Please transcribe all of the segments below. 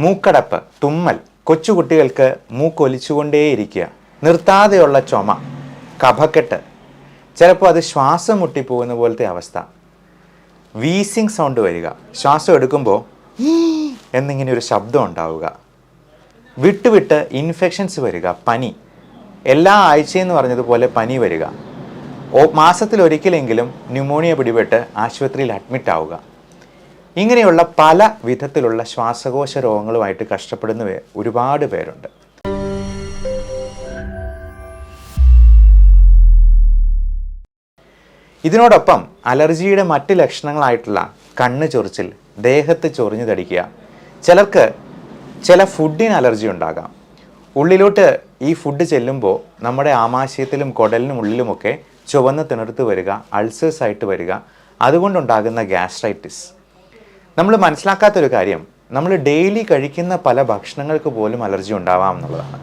മൂക്കടപ്പ് തുമ്മൽ. കൊച്ചുകുട്ടികൾക്ക് മൂക്കൊലിച്ചുകൊണ്ടേയിരിക്കുക. നിർത്താതെയുള്ള ചുമ കഫക്കെട്ട്. ചിലപ്പോൾ അത് ശ്വാസം മുട്ടിപ്പോകുന്ന പോലത്തെ അവസ്ഥ. വീസിങ് സൗണ്ട് വരിക. ശ്വാസം എടുക്കുമ്പോൾ എന്നിങ്ങനെ ഒരു ശബ്ദം ഉണ്ടാവുക. വിട്ടുവിട്ട് ഇൻഫെക്ഷൻസ് വരിക പനി. എല്ലാ ആഴ്ചയെന്ന് പറഞ്ഞതുപോലെ പനി വരിക. ഒരിക്കലെങ്കിലും ന്യൂമോണിയ പിടിപെട്ട് ആശുപത്രിയിൽ അഡ്മിറ്റ് ആവുക ഇങ്ങനെയുള്ള പല വിധത്തിലുള്ള ശ്വാസകോശ രോഗങ്ങളുമായിട്ട് കഷ്ടപ്പെടുന്ന ഒരുപാട് പേരുണ്ട്. ഇതിനോടൊപ്പം അലർജിയുടെ മറ്റ് ലക്ഷണങ്ങളായിട്ടുള്ള കണ്ണ് ചൊറിച്ചിൽ ദേഹത്ത് ചൊറിഞ്ഞു തടിക്കുക ചിലർക്ക് ചില ഫുഡിന് അലർജി ഉണ്ടാകാം. ഉള്ളിലോട്ട് ഈ ഫുഡ് ചെല്ലുമ്പോൾ നമ്മുടെ ആമാശയത്തിലും കുടലിനും ഉള്ളിലുമൊക്കെ ചുവന്ന് തിണർത്ത് വരിക അൾസേഴ്സ് ആയിട്ട് വരിക അതുകൊണ്ടുണ്ടാകുന്ന ഗ്യാസ്ട്രൈറ്റിസ് നമ്മൾ മനസ്സിലാക്കാത്തൊരു കാര്യം നമ്മൾ ഡെയിലി കഴിക്കുന്ന പല ഭക്ഷണങ്ങൾക്ക് പോലും അലർജി ഉണ്ടാവാം എന്നുള്ളതാണ്.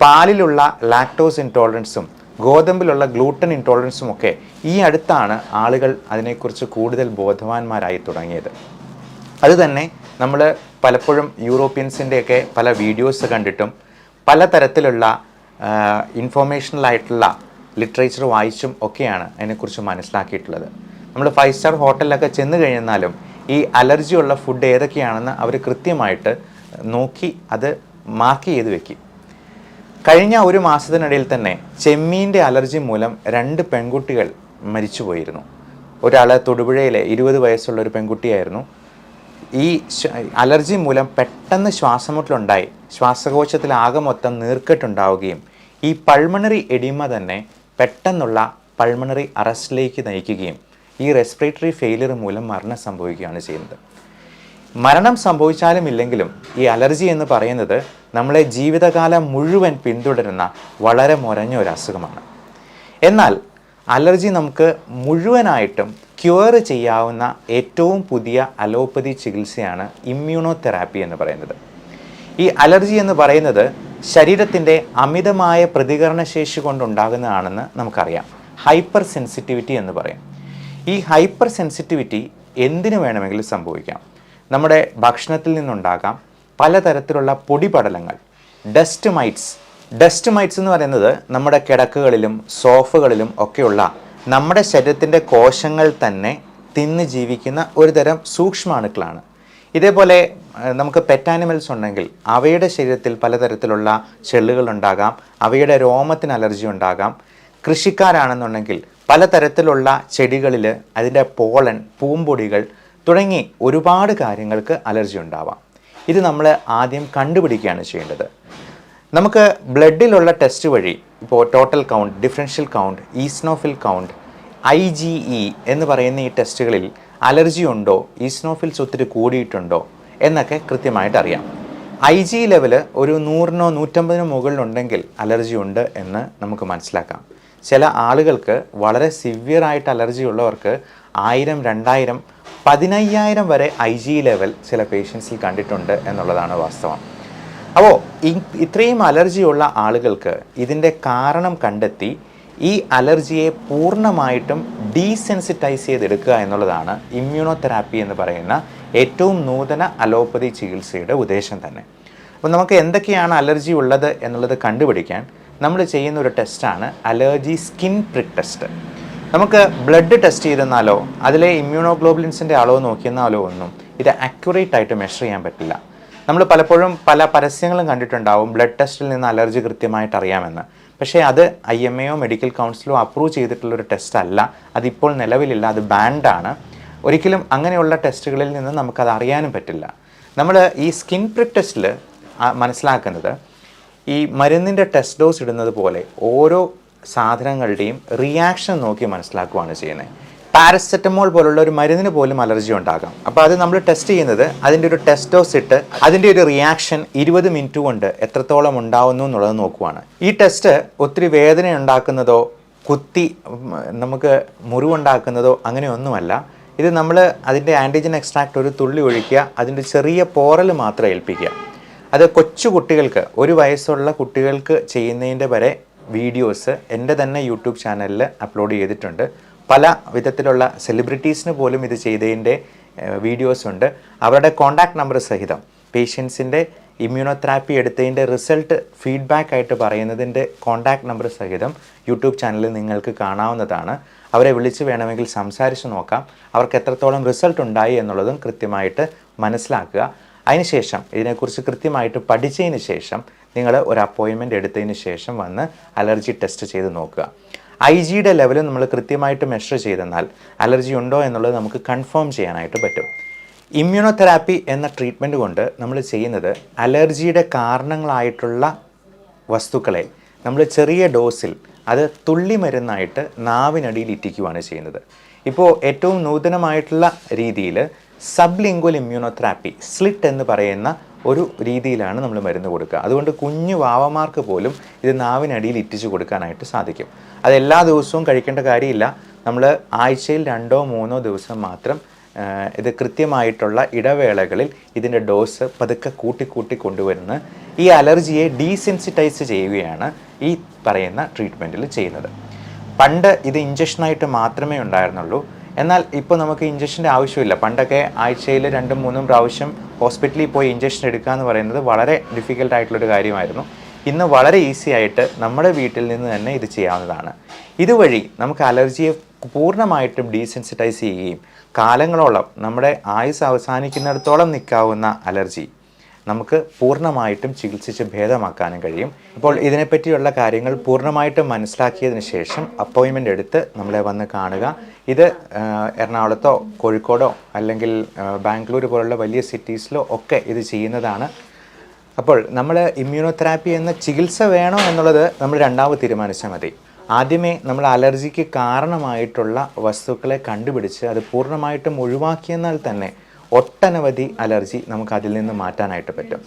പാലിലുള്ള ലാക്ടോസ് ഇൻടോളറൻസും ഗോതമ്പിലുള്ള ഗ്ലൂട്ടൻ ഇൻടോളറൻസും ഒക്കെ ഈ അടുത്താണ് ആളുകൾ അതിനെക്കുറിച്ച് കൂടുതൽ ബോധവാന്മാരായി തുടങ്ങിയത്. അതുതന്നെ നമ്മൾ പലപ്പോഴും യൂറോപ്യൻസിന്റെയൊക്കെ പല വീഡിയോസ് കണ്ടിട്ടും പലതരത്തിലുള്ള ഇൻഫോർമേഷണലായിട്ടുള്ള ലിറ്ററേച്ചർ വായിച്ചും ഒക്കെയാണ് അതിനെക്കുറിച്ച് മനസ്സിലാക്കിയിട്ടുള്ളത്. നമ്മൾ ഫൈവ് സ്റ്റാർ ഹോട്ടലിലൊക്കെ ചെന്ന് കഴിഞ്ഞാലും ഈ അലർജിയുള്ള ഫുഡ് ഏതൊക്കെയാണെന്ന് അവർ കൃത്യമായിട്ട് നോക്കി അത് മാർക്ക് ചെയ്ത് വെക്കും. കഴിഞ്ഞ ഒരു മാസത്തിനിടയിൽ തന്നെ ചെമ്മീന്റെ അലർജി മൂലം രണ്ട് പെൺകുട്ടികൾ മരിച്ചുപോയിരുന്നു. ഒരാൾ തൊടുപുഴയിലെ ഇരുപത് വയസ്സുള്ള ഒരു പെൺകുട്ടിയായിരുന്നു. ഈ അലർജി മൂലം പെട്ടെന്ന് ശ്വാസമുട്ടലുണ്ടായി. ശ്വാസകോശത്തിൽ ആകെ മൊത്തം നീർക്കെട്ടുണ്ടാവുകയും ഈ പൾമണറി എഡിമ തന്നെ പെട്ടെന്നുള്ള പൾമണറി അറസ്റ്റിലേക്ക് നയിക്കുകയും ഈ റെസ്പിറേറ്ററി ഫെയിലിയർ മൂലം മരണം സംഭവിക്കുകയാണ് ചെയ്യുന്നത്. മരണം സംഭവിച്ചാലും ഇല്ലെങ്കിലും ഈ അലർജി എന്ന് പറയുന്നത് നമ്മളെ ജീവിതകാലം മുഴുവൻ പിന്തുടരുന്ന വളരെ മുരഞ്ഞ ഒരു അസുഖമാണ്. എന്നാൽ അലർജി നമുക്ക് മുഴുവനായിട്ടും ക്യൂർ ചെയ്യാവുന്ന ഏറ്റവും പുതിയ അലോപ്പതി ചികിത്സയാണ് ഇമ്മ്യൂണോ തെറാപ്പി എന്ന് പറയുന്നത്. ഈ അലർജി എന്ന് പറയുന്നത് ശരീരത്തിന്റെ അമിതമായ പ്രതികരണശേഷി കൊണ്ടുണ്ടാകുന്നതാണെന്ന് നമുക്കറിയാം. ഹൈപ്പർ സെൻസിറ്റിവിറ്റി എന്ന് പറയും. ഈ ഹൈപ്പർ സെൻസിറ്റിവിറ്റി എന്തിനു വേണമെങ്കിലും സംഭവിക്കാം? നമ്മുടെ ഭക്ഷണത്തിൽ നിന്നുണ്ടാകാം പലതരത്തിലുള്ള പൊടിപടലങ്ങൾ ഡസ്റ്റ് മൈറ്റ്സ് ഡസ്റ്റ് മൈറ്റ്സ് എന്ന് പറയുന്നത് നമ്മുടെ കിടക്കുകളിലും സോഫകളിലും ഒക്കെയുള്ള നമ്മുടെ ശരീരത്തിന്റെ കോശങ്ങൾ തന്നെ തിന്ന് ജീവിക്കുന്ന ഒരു തരം സൂക്ഷ്മാണുക്കളാണ്. ഇതേപോലെ നമുക്ക് പെറ്റ് ആനിമൽസ് ഉണ്ടെങ്കിൽ അവയുടെ ശരീരത്തിൽ പലതരത്തിലുള്ള ചെള്ളുകൾ ഉണ്ടാകാം അവയുടെ രോമത്തിന് അലർജി ഉണ്ടാകാം. കൃഷിക്കാരാണെന്നുണ്ടെങ്കിൽ പലതരത്തിലുള്ള ചെടികളിൽ അതിന്റെ പോളൻ പൂമ്പൊടികൾ തുടങ്ങി ഒരുപാട് കാര്യങ്ങൾക്ക് അലർജി ഉണ്ടാവാം. ഇത് നമ്മൾ ആദ്യം കണ്ടുപിടിക്കുകയാണ് ചെയ്യേണ്ടത്. നമുക്ക് ബ്ലഡിലുള്ള ടെസ്റ്റ് വഴി ഇപ്പോൾ total count differential count eosinophil count I G E എന്ന് പറയുന്ന ഈ ടെസ്റ്റുകളിൽ അലർജി ഉണ്ടോ ഈസ്നോഫിൽസ് ഒത്തിരി കൂടിയിട്ടുണ്ടോ എന്നൊക്കെ കൃത്യമായിട്ട് അറിയാം. ഐ ജി ലെവൽ ഒരു നൂറിനോ നൂറ്റമ്പതിനോ മുകളിലുണ്ടെങ്കിൽ അലർജി ഉണ്ട് എന്ന് നമുക്ക് മനസ്സിലാക്കാം. ചില ആളുകൾക്ക് വളരെ സിവിയർ ആയിട്ട് അലർജി ഉള്ളവർക്ക് ആയിരം രണ്ടായിരം പതിനയ്യായിരം വരെ ഐ ജി ലെവൽ ചില പേഷ്യൻസിൽ കണ്ടിട്ടുണ്ട് എന്നുള്ളതാണ് വാസ്തവം. അപ്പോൾ ഇത്രയും അലർജിയുള്ള ആളുകൾക്ക് ഇതിന്റെ കാരണം കണ്ടെത്തി ഈ അലർജിയെ പൂർണമായിട്ടും ഡീസെൻസിറ്റൈസ് ചെയ്തെടുക്കുക എന്നുള്ളതാണ് ഇമ്മ്യൂണോതെറാപ്പി എന്ന് പറയുന്ന ഏറ്റവും നൂതന അലോപ്പതി ചികിത്സയുടെ ഉദ്ദേശം തന്നെ. അപ്പോൾ നമുക്ക് എന്തൊക്കെയാണ് അലർജി ഉള്ളത് എന്നുള്ളത് കണ്ടുപിടിക്കാൻ നമ്മൾ ചെയ്യുന്ന ഒരു ടെസ്റ്റാണ് അലർജി സ്കിൻ പ്രിക് ടെസ്റ്റ്. നമുക്ക് ബ്ലഡ് ടെസ്റ്റ് ചെയ്തെന്നാലോ അതിലെ ഇമ്മ്യൂണോഗ്ലോബുലിൻസിന്റെ അളവ് നോക്കിയെന്നാലോ ഒന്നും ഇത് അക്യുറേറ്റ് ആയിട്ട് മെഷർ ചെയ്യാൻ പറ്റില്ല. നമ്മൾ പലപ്പോഴും പല പരസ്യങ്ങളും കണ്ടിട്ടുണ്ടാവും ബ്ലഡ് ടെസ്റ്റിൽ നിന്ന് അലർജി കൃത്യമായിട്ട് അറിയാമെന്ന്. പക്ഷേ അത് ഐ എം എയോ മെഡിക്കൽ കൗൺസിലോ അപ്രൂവ് ചെയ്തിട്ടുള്ള ഒരു ടെസ്റ്റ് അല്ല. അതിപ്പോൾ നിലവിലില്ല അത് ബാൻഡാണ് ഒരിക്കലും അങ്ങനെയുള്ള ടെസ്റ്റുകളിൽ നിന്ന് നമുക്കത് അറിയാനും പറ്റില്ല. നമ്മൾ ഈ സ്കിൻ പ്രിക് ടെസ്റ്റിൽ മനസ്സിലാക്കുന്നത് ഈ മരുന്നിന്റെ ടെസ്റ്റ് ഡോസ് ഇടുന്നത് പോലെ ഓരോ സാധനങ്ങളുടെയും റിയാക്ഷൻ നോക്കി മനസ്സിലാക്കുകയാണ് ചെയ്യുന്നത്. പാരസെറ്റമോൾ പോലുള്ള ഒരു മരുന്നിന് പോലും അലർജി ഉണ്ടാകാം. അപ്പോൾ അത് നമ്മൾ ടെസ്റ്റ് ചെയ്യുന്നത് അതിന്റെ ഒരു ടെസ്റ്റ് ഡോസ് ഇട്ട് അതിന്റെ ഒരു റിയാക്ഷൻ ഇരുപത് മിനിറ്റ് കൊണ്ട് എത്രത്തോളം ഉണ്ടാവുന്നു എന്നുള്ളത് നോക്കുവാണ്. ഈ ടെസ്റ്റ് ഒത്തിരി വേദന ഉണ്ടാക്കുന്നതോ കുത്തി നമുക്ക് മുറിവുണ്ടാക്കുന്നതോ അങ്ങനെയൊന്നുമല്ല. ഇത് നമ്മൾ അതിന്റെ ആന്റിജൻ എക്സ്ട്രാക്ട് ഒരു തുള്ളി ഒഴിക്കുക അതിന്റെ ചെറിയ പോറൽ മാത്രം ഏൽപ്പിക്കുക. അത് കൊച്ചു കുട്ടികൾക്ക് ഒരു വയസ്സുള്ള കുട്ടികൾക്ക് ചെയ്യുന്നതിന്റെ വരെ വീഡിയോസ് എന്റെ തന്നെ യൂട്യൂബ് ചാനലിൽ അപ്ലോഡ് ചെയ്തിട്ടുണ്ട്. പല വിധത്തിലുള്ള സെലിബ്രിറ്റീസിന് പോലും ഇത് ചെയ്തതിന്റെ വീഡിയോസ് ഉണ്ട്. അവരുടെ കോൺടാക്ട് നമ്പർ സഹിതം പേഷ്യൻസിന്റെ ഇമ്മ്യൂണോതെറാപ്പി എടുത്തതിന്റെ റിസൾട്ട് ഫീഡ്ബാക്ക് ആയിട്ട് പറയുന്നതിന്റെ കോൺടാക്ട് നമ്പർ സഹിതം യൂട്യൂബ് ചാനലിൽ നിങ്ങൾക്ക് കാണാവുന്നതാണ്. അവരെ വിളിച്ച് വേണമെങ്കിൽ സംസാരിച്ച് നോക്കാം. അവർക്ക് എത്രത്തോളം റിസൾട്ട് ഉണ്ടായി എന്നുള്ളതും കൃത്യമായിട്ട് മനസ്സിലാക്കുക. അതിനുശേഷം ഇതിനെക്കുറിച്ച് കൃത്യമായിട്ട് പഠിച്ചതിന് ശേഷം നിങ്ങൾ ഒരു അപ്പോയിൻമെന്റ് എടുത്തതിന് ശേഷം വന്ന് അലർജി ടെസ്റ്റ് ചെയ്ത് നോക്കുക. ഐ ജിയുടെ ലെവൽ നമ്മൾ കൃത്യമായിട്ട് മെഷർ ചെയ്തെന്നാൽ അലർജി ഉണ്ടോ എന്നുള്ളത് നമുക്ക് കൺഫേം ചെയ്യാനായിട്ട് പറ്റും. ഇമ്മ്യൂണോതെറാപ്പി എന്ന ട്രീറ്റ്മെന്റ് കൊണ്ട് നമ്മൾ ചെയ്യുന്നത് അലർജിയുടെ കാരണങ്ങളായിട്ടുള്ള വസ്തുക്കളെ നമ്മൾ ചെറിയ ഡോസിൽ അത് തുള്ളി മരുന്നായിട്ട് നാവിനടിയിൽ ഇറ്റിക്കുവാണ് ചെയ്യുന്നത്. ഇപ്പോൾ ഏറ്റവും നൂതനമായിട്ടുള്ള രീതിയിൽ സബ് ലിംഗ്വൽ ഇമ്മ്യൂണോതെറാപ്പി സ്ലിറ്റ് എന്ന് പറയുന്ന ഒരു രീതിയിലാണ് നമ്മൾ മരുന്ന് കൊടുക്കുക. അതുകൊണ്ട് കുഞ്ഞു വാവമാർക്ക് പോലും ഇത് നാവിനടിയിൽ ഇറ്റിച്ചു കൊടുക്കാനായിട്ട് സാധിക്കും. അത് എല്ലാ ദിവസവും കഴിക്കേണ്ട കാര്യമില്ല. നമ്മൾ ആഴ്ചയിൽ രണ്ടോ മൂന്നോ ദിവസം മാത്രം ഇത് കൃത്യമായിട്ടുള്ള ഇടവേളകളിൽ ഇതിന്റെ ഡോസ് പതുക്കെ കൂട്ടിക്കൂട്ടി കൂട്ടി കൊണ്ടുവരുന്ന ഈ അലർജിയെ ഡീസെൻസിറ്റൈസ് ചെയ്യുകയാണ് ഈ പറയുന്ന ട്രീറ്റ്മെന്റിൽ ചെയ്യുന്നത്. പണ്ട് ഇത് ഇഞ്ചക്ഷനായിട്ട് മാത്രമേ ഉണ്ടായിരുന്നുള്ളൂ. എന്നാൽ ഇപ്പോൾ നമുക്ക് ഇഞ്ചക്ഷന്റെ ആവശ്യമില്ല. പണ്ടൊക്കെ ആഴ്ചയിൽ രണ്ടും മൂന്നും പ്രാവശ്യം ഹോസ്പിറ്റലിൽ പോയി ഇഞ്ചക്ഷൻ എടുക്കുക എന്ന് പറയുന്നത് വളരെ ഡിഫിക്കൽട്ട് ആയിട്ടുള്ളൊരു കാര്യമായിരുന്നു. ഇന്ന് വളരെ ഈസി ആയിട്ട് നമ്മുടെ വീട്ടിൽ നിന്ന് തന്നെ ഇത് ചെയ്യാവുന്നതാണ്. ഇതുവഴി നമുക്ക് അലർജിയെ പൂർണമായിട്ടും ഡീസെൻസിറ്റൈസ് ചെയ്യുകയും കാലങ്ങളോളം നമ്മുടെ ആയുസ് അവസാനിക്കുന്നിടത്തോളം നിൽക്കാവുന്ന അലർജി നമുക്ക് പൂർണമായിട്ടും ചികിത്സിച്ച് ഭേദമാക്കാനും കഴിയും. അപ്പോൾ ഇതിനെപ്പറ്റിയുള്ള കാര്യങ്ങൾ പൂർണമായിട്ടും മനസ്സിലാക്കിയതിന് ശേഷം അപ്പോയിൻമെന്റ് എടുത്ത് നമ്മളെ വന്ന് കാണുക. ഇത് എറണാകുളത്തോ കോഴിക്കോടോ അല്ലെങ്കിൽ ബാംഗ്ലൂർ പോലുള്ള വലിയ സിറ്റീസിലോ ഒക്കെ ഇത് ചെയ്യുന്നതാണ്. അപ്പോൾ നമ്മൾ ഇമ്മ്യൂണോതെറാപ്പി എന്ന ചികിത്സ വേണോ എന്നുള്ളത് നമ്മൾ രണ്ടാമത് തീരുമാനിച്ചാൽ മതി. ആദ്യമേ നമ്മൾ അലർജിക്ക് കാരണമായിട്ടുള്ള വസ്തുക്കളെ കണ്ടുപിടിച്ച് അത് പൂർണമായിട്ടും ഒഴിവാക്കിയെന്നാൽ തന്നെ ഒട്ടനവധി അലർജി നമുക്ക് അതിൽ നിന്ന് മാറ്റാനായിട്ട് പറ്റും.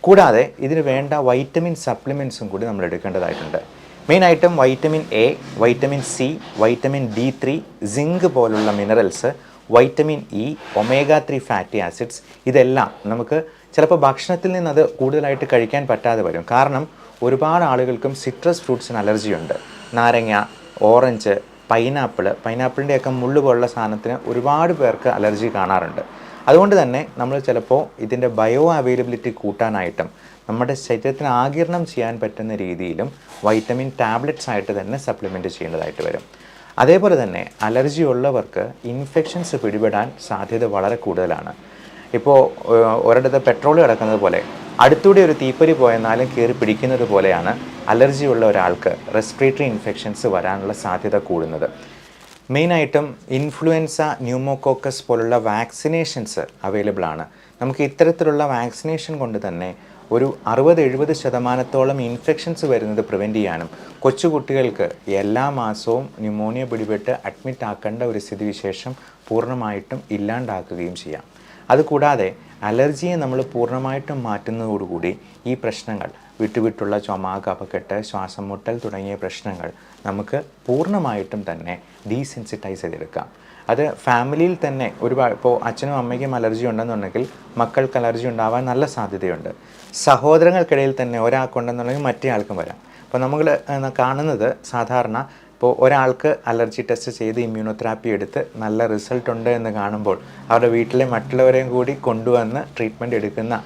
കൂടാതെ ഇതിന് വേണ്ട വൈറ്റമിൻ സപ്ലിമെൻസും കൂടി നമ്മൾ എടുക്കേണ്ടതായിട്ടുണ്ട്. Main item vitamin A vitamin C vitamin D three zinc പോലുള്ള minerals vitamin E omega three fatty acids ഇതെല്ലാം നമുക്ക് ചിലപ്പോൾ ഭക്ഷണത്തിൽ നിന്ന് അത് കൂടുതലായിട്ട് കഴിക്കാൻ പറ്റാതെ വരും. കാരണം ഒരുപാട് ആളുകൾക്കും സിട്രസ് ഫ്രൂട്ട്സിന് അലർജിയുണ്ട്. നാരങ്ങ ഓറഞ്ച് പൈനാപ്പിൾ പൈനാപ്പിളിന്റെയൊക്കെ മുള്ളു പോലുള്ള സാധനത്തിന് ഒരുപാട് പേർക്ക് അലർജി കാണാറുണ്ട്. അതുകൊണ്ട് തന്നെ നമ്മൾ ചിലപ്പോൾ ഇതിന്റെ ബയോ അവൈലബിലിറ്റി കൂട്ടാനായിട്ടും നമ്മുടെ ശരീരത്തിന് ആകിരണം ചെയ്യാൻ പറ്റുന്ന രീതിയിലും വൈറ്റമിൻ ടാബ്ലറ്റ്സ് ആയിട്ട് തന്നെ സപ്ലിമെന്റ് ചെയ്യേണ്ടതായിട്ട് വരും. അതേപോലെ തന്നെ അലർജി ഉള്ളവർക്ക് ഇൻഫെക്ഷൻസ് പിടിപെടാൻ സാധ്യത വളരെ കൂടുതലാണ്. ഇപ്പോൾ ഒരിടത്ത് പെട്രോൾ കിടക്കുന്നത് പോലെ അടുത്തൂടെ ഒരു തീപ്പരി പോയെന്നാലും കയറി പിടിക്കുന്നത് പോലെയാണ് അലർജി ഉള്ള ഒരാൾക്ക് റെസ്പിറേറ്ററി ഇൻഫെക്ഷൻസ് വരാനുള്ള സാധ്യത കൂടുന്നത്. മെയിനായിട്ടും ഇൻഫ്ലുവൻസ ന്യൂമോകോക്കസ് പോലുള്ള വാക്സിനേഷൻസ് അവൈലബിൾ ആണ്. നമുക്ക് ഇത്തരത്തിലുള്ള വാക്സിനേഷൻ കൊണ്ട് തന്നെ ഒരു അറുപത് എഴുപത് ശതമാനത്തോളം ഇൻഫെക്ഷൻസ് വരുന്നത് പ്രിവെന്റ് ചെയ്യാനും കൊച്ചുകുട്ടികൾക്ക് എല്ലാ മാസവും ന്യൂമോണിയ പിടിപെട്ട് അഡ്മിറ്റ് ആക്കേണ്ട ഒരു സ്ഥിതിവിശേഷം പൂർണമായിട്ടും ഇല്ലാണ്ടാക്കുകയും ചെയ്യാം. അതുകൂടാതെ അലർജിയെ നമ്മൾ പൂർണമായിട്ടും മാറ്റുന്നതോടുകൂടി ഈ പ്രശ്നങ്ങൾ വിട്ടുവിട്ടുള്ള ചുമ കഫക്കെട്ട് ശ്വാസം മുട്ടൽ തുടങ്ങിയ പ്രശ്നങ്ങൾ നമുക്ക് പൂർണമായിട്ടും തന്നെ ഡീസെൻസിറ്റൈസ് ചെയ്തെടുക്കാം. അത് ഫാമിലിയിൽ തന്നെ ഒരു ഇപ്പോൾ അച്ഛനും അമ്മയ്ക്കും അലർജി ഉണ്ടെന്നുണ്ടെങ്കിൽ മക്കൾക്ക് അലർജി ഉണ്ടാവാൻ നല്ല സാധ്യതയുണ്ട്. സഹോദരങ്ങൾക്കിടയിൽ തന്നെ ഒരാൾക്കുണ്ടെന്നുണ്ടെങ്കിൽ മറ്റേ ആൾക്കും വരാം. അപ്പോൾ നമ്മൾ കാണുന്നത് സാധാരണ ഇപ്പോൾ ഒരാൾക്ക് അലർജി ടെസ്റ്റ് ചെയ്ത് ഇമ്മ്യൂണോതെറാപ്പി എടുത്ത് നല്ല റിസൾട്ട് ഉണ്ട് എന്ന് കാണുമ്പോൾ അവരുടെ വീട്ടിലെ മറ്റുള്ളവരെയും കൂടി കൊണ്ടുവന്ന് ട്രീറ്റ്മെന്റ് എടുക്കുന്ന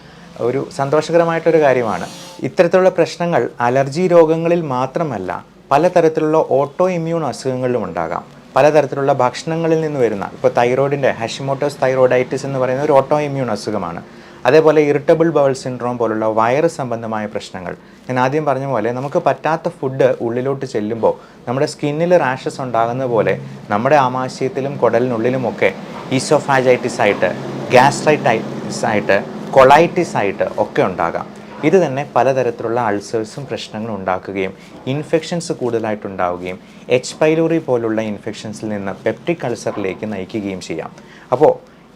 ഒരു സന്തോഷകരമായിട്ടൊരു കാര്യമാണ്. ഇത്തരത്തിലുള്ള പ്രശ്നങ്ങൾ അലർജി രോഗങ്ങളിൽ മാത്രമല്ല പലതരത്തിലുള്ള ഓട്ടോ ഇമ്മ്യൂൺ അസുഖങ്ങളിലും ഉണ്ടാകാം. പലതരത്തിലുള്ള ഭക്ഷണങ്ങളിൽ നിന്ന് വരുന്ന ഇപ്പോൾ തൈറോയിഡിന്റെ ഹാഷിമോട്ടോസ് തൈറോയിഡൈറ്റിസ് എന്ന് പറയുന്ന ഒരു ഓട്ടോ ഇമ്മ്യൂൺ അസുഖമാണ്. അതേപോലെ ഇറിറ്റബിൾ ബവൽ സിൻഡ്രോം പോലുള്ള വയറ് സംബന്ധമായ പ്രശ്നങ്ങൾ. ഞാൻ ആദ്യം പറഞ്ഞ പോലെ നമുക്ക് പറ്റാത്ത ഫുഡ് ഉള്ളിലോട്ട് ചെല്ലുമ്പോൾ നമ്മുടെ സ്കിന്നിൽ റാഷസ് ഉണ്ടാകുന്ന പോലെ നമ്മുടെ ആമാശയത്തിലും കുടലിനുള്ളിലുമൊക്കെ ഈസോഫാജൈറ്റിസ് ആയിട്ട് ഗ്യാസ്ട്രൈറ്റൈറ്റിസ് ആയിട്ട് കൊളൈറ്റിസ് ആയിട്ട് ഒക്കെ ഉണ്ടാകാം. ഇത് തന്നെ പലതരത്തിലുള്ള അൾസേഴ്സും പ്രശ്നങ്ങളും ഉണ്ടാക്കുകയും ഇൻഫെക്ഷൻസ് കൂടുതലായിട്ടുണ്ടാവുകയും എച്ച് പൈലോറി പോലുള്ള ഇൻഫെക്ഷൻസിൽ നിന്ന് പെപ്റ്റിക് അൾസറിലേക്ക് നയിക്കുകയും ചെയ്യാം. അപ്പോൾ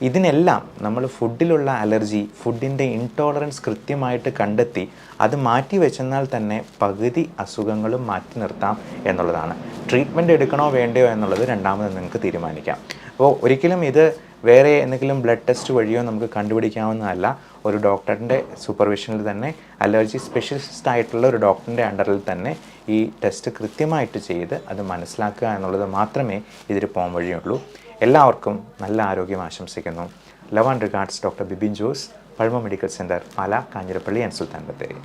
ഇതിനെല്ലാം നമ്മൾ ഫുഡിലുള്ള അലർജി ഫുഡിന്റെ ഇൻടോളറൻസ് കൃത്യമായിട്ട് കണ്ടെത്തി അത് മാറ്റി വെച്ചെന്നാൽ തന്നെ പകുതി അസുഖങ്ങളും മാറ്റി നിർത്താം എന്നുള്ളതാണ്. ട്രീറ്റ്മെന്റ് എടുക്കണോ വേണ്ടയോ എന്നുള്ളത് രണ്ടാമത് നിങ്ങൾക്ക് തീരുമാനിക്കാം. അപ്പോൾ ഒരിക്കലും ഇത് വേറെ എന്തെങ്കിലും ബ്ലഡ് ടെസ്റ്റ് വഴിയോ നമുക്ക് കണ്ടുപിടിക്കാവുന്നതല്ല. ഒരു ഡോക്ടറിന്റെ സൂപ്പർവിഷനിൽ തന്നെ അലർജി സ്പെഷ്യലിസ്റ്റ് ആയിട്ടുള്ള ഒരു ഡോക്ടറിന്റെ അണ്ടറിൽ തന്നെ ഈ ടെസ്റ്റ് കൃത്യമായിട്ട് ചെയ്ത് അത് മനസ്സിലാക്കുക എന്നുള്ളത് മാത്രമേ ഇതിൽ പോകാൻ വഴിയുള്ളൂ എല്ലാവർക്കും നല്ല ആരോഗ്യം ആശംസിക്കുന്നു. Love and regards doctor Bibin Jose Pazhama medical centre Pala Kanjirappally and Sultan Bathery